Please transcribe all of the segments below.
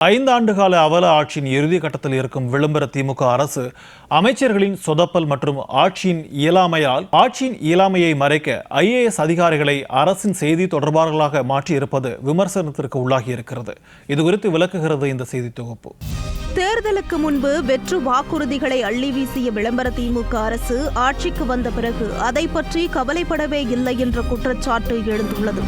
ஐந்து ஆண்டுகால அவல ஆட்சியின் இறுதி கட்டத்தில் இருக்கும் விளம்பர திமுக அரசு அமைச்சர்களின் சொதப்பல் மற்றும் ஆட்சியின் இயலாமையால் ஆட்சியின் இயலாமையை மறைக்க ஐஏஎஸ் அதிகாரிகளை அரசின் செய்தி தொடர்பாளர்களாக மாற்றியிருப்பது விமர்சனத்திற்கு உள்ளாகி இருக்கிறது இது குறித்து விளக்குகிறது இந்த செய்தி தொகுப்பு. தேர்தலுக்கு முன்பு வெற்று வாக்குறுதிகளை அள்ளி வீசிய விளம்பர திமுக அரசு ஆட்சிக்கு வந்த பிறகு அதை பற்றி கவலைப்படவே இல்லை என்ற குற்றச்சாட்டு எழுந்துள்ளது.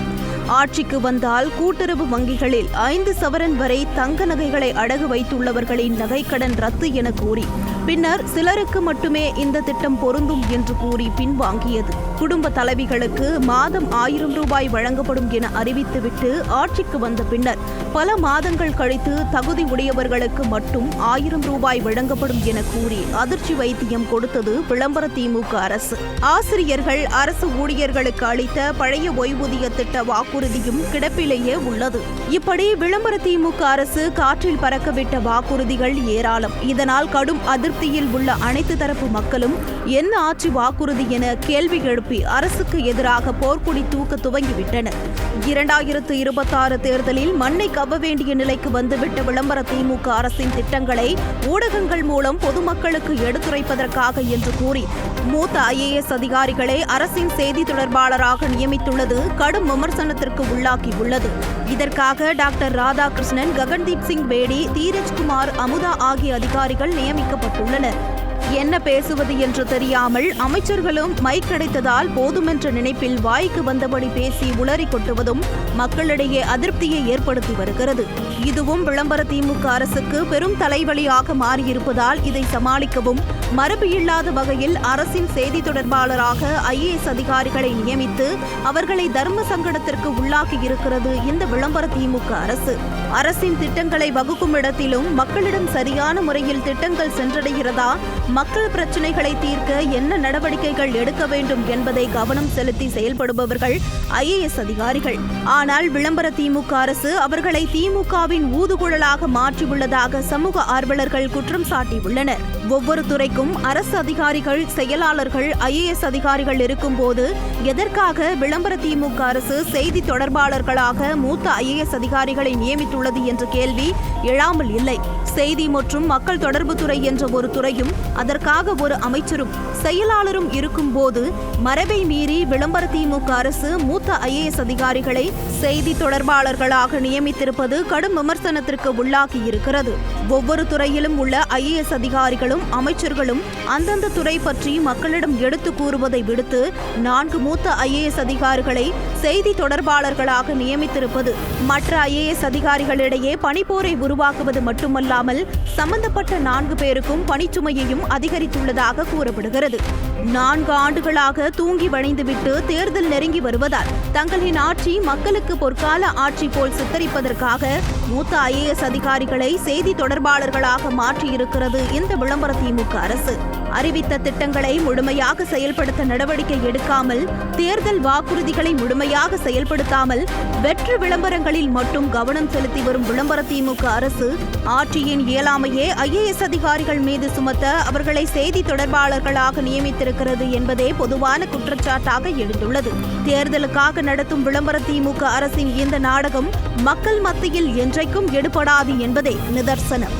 ஆட்சிக்கு வந்தால் கூட்டுறவு வங்கிகளில் ஐந்து சவரன் வரை தங்க நகைகளை அடகு வைத்துள்ளவர்களின் நகைக்கடன் ரத்து என கூறி பின்னர் சிலருக்கு மட்டுமே இந்த திட்டம் பொருந்தும் என்று கூறி பின்வாங்கியது. குடும்ப தலைவிகளுக்கு மாதம் ஆயிரம் ரூபாய் வழங்கப்படும் என அறிவித்துவிட்டு ஆட்சிக்கு வந்த பின்னர் பல மாதங்கள் கழித்து தகுதி உடையவர்களுக்கு மட்டும் ஆயிரம் ரூபாய் வழங்கப்படும் என கூறி அதிர்ச்சி வைத்தியம் கொடுத்தது விளம்பர திமுக அரசு. ஆசிரியர்கள் அரசு ஊழியர்களுக்கு அளித்த பழைய ஓய்வூதிய திட்ட வாக்குறுதியும் கிடப்பிலேயே உள்ளது. இப்படி விளம்பர திமுக அரசு காற்றில் பறக்கவிட்ட வாக்குறுதிகள் ஏராளம். இதனால் கடும் அதிருப்தியில் உள்ள அனைத்து தரப்பு மக்களும் என்ன ஆட்சி வாக்குறுதி என கேள்வி எழுப்பி அரசுக்கு எதிராக போர்க்குடி தூக்க துவங்கிவிட்டனர். இரண்டாயிரத்து இருபத்தாறு தேர்தலில் மண்ணை கவ்வ வேண்டிய நிலைக்கு வந்துவிட்ட விளம்பர திமுக அரசின் திட்டங்களை ஊடகங்கள் மூலம் பொதுமக்களுக்கு எடுத்துரைப்பதற்காக என்று கூறி மூத்த ஐஏஎஸ் அதிகாரிகளை அரசின் செய்தி தொடர்பாளராக நியமித்துள்ளது கடும் விமர்சனத்தை விமர்சனத்திற்கு உள்ளாகியுள்ளது இதற்காக டாக்டர் ராதாகிருஷ்ணன் ககன்தீப் சிங் பேடி தீரஜ்குமார் அமுதா ஆகிய அதிகாரிகள் நியமிக்கப்பட்டுள்ளனர். என்ன பேசுவது என்று தெரியாமல் அமைச்சர்களும் மைக் கிடைத்ததால் போதுமென்ற நினைப்பில் வாய்க்கு வந்தபடி பேசி உளறி கொட்டுவதும் மக்களிடையே அதிருப்தியை ஏற்படுத்தி வருகிறது. இதுவும் விளம்பர திமுக அரசுக்கு பெரும் தலைவலியாக மாறியிருப்பதால் இதை சமாளிக்கவும் மரபு இல்லாத வகையில் அரசின் செய்தி தொடர்பாளராக ஐஏஎஸ் அதிகாரிகளை நியமித்து அவர்களை தர்ம சங்கடத்திற்கு உள்ளாக்கி இருக்கிறது இந்த விளம்பர திமுக அரசு. அரசின் திட்டங்களை வகுக்கும் இடத்திலும் மக்களிடம் சரியான முறையில் திட்டங்கள் சென்றடைகிறதா மக்கள் பிரச்சினைகளை தீர்க்க என்ன நடவடிக்கைகள் எடுக்க வேண்டும் என்பதை கவனம் செலுத்தி செயல்படுபவர்கள் ஐஏஎஸ் அதிகாரிகள். ஆனால் விளம்பர திமுக அரசு அவர்களை திமுகவின் ஊதுகுழலாக மாற்றியுள்ளதாக சமூக ஆர்வலர்கள் குற்றம் சாட்டியுள்ளனர். ஒவ்வொரு துறைக்கும் அரசு அதிகாரிகள் செயலாளர்கள் ஐஏஎஸ் அதிகாரிகள் இருக்கும்போது எதற்காக விளம்பர திமுக அரசு செய்தி தொடர்பாளர்களாக மூத்த ஐஏஎஸ் அதிகாரிகளை நியமித்துள்ளது என்ற கேள்வி எழாமல் இல்லை. செய்தி மற்றும் மக்கள் தொடர்பு துறை என்ற ஒரு துறையும் அதற்காக ஒரு அமைச்சரும் செயலாளரும் இருக்கும்போது மரபை மீறி விளம்பர திமுக அரசு மூத்த ஐஏஎஸ் அதிகாரிகளை செய்தி தொடர்பாளர்களாக நியமித்திருப்பது கடும் விமர்சனத்திற்கு உள்ளாகி இருக்கிறது. ஒவ்வொரு துறையிலும் உள்ள ஐஏஎஸ் அதிகாரிகளும் அமைச்சர்களும் அந்தந்த துறை பற்றி மக்களிடம் எடுத்து கூறுவதை விடுத்து நான்கு மூத்த ஐஏஎஸ் அதிகாரிகளை செய்தி தொடர்பாளர்களாக நியமித்திருப்பது மற்ற ஐஏஎஸ் அதிகாரிகளிடையே பணிப்போரை உருவாக்குவது மட்டுமல்லாமல் சம்பந்தப்பட்ட நான்கு பேருக்கும் பணிச்சுமையையும் அதிகரித்துள்ளதாக கூறப்படுகிறது. நான்கு ஆண்டுகளாக தூங்கி வழிந்துவிட்டு தேர்தல் நெருங்கி வருவதால் தங்களின் ஆட்சி மக்களுக்கு பொற்கால ஆட்சி போல் சித்தரிப்பதற்காக மூத்த ஐஏஎஸ் அதிகாரிகளை செய்தி தொடர்பாளர்களாக மாற்றியிருக்கிறது இந்த விளம்பர திமுக அரசு. அறிவித்த திட்டங்களை முழுமையாக செயல்படுத்த நடவடிக்கை எடுக்காமல் தேர்தல் வாக்குறுதிகளை முழுமையாக செயல்படுத்தாமல் வெற்று விளம்பரங்களில் மட்டும் கவனம் செலுத்தி வரும் விளம்பர திமுக அரசு ஆட்சியின் இயலாமையே ஐஏஎஸ் அதிகாரிகள் மீது சுமத்த அவர் அவர்களை செய்தி தொடர்பாளர்களாக நியமித்திருக்கிறது என்பதே பொதுவான குற்றச்சாட்டாக எழுந்துள்ளது. தேர்தலுக்காக நடத்தும் விளம்பர திமுக அரசின் இந்த நாடகம் மக்கள் மத்தியில் என்றைக்கும் எடுபடாது என்பதே நிதர்சனம்.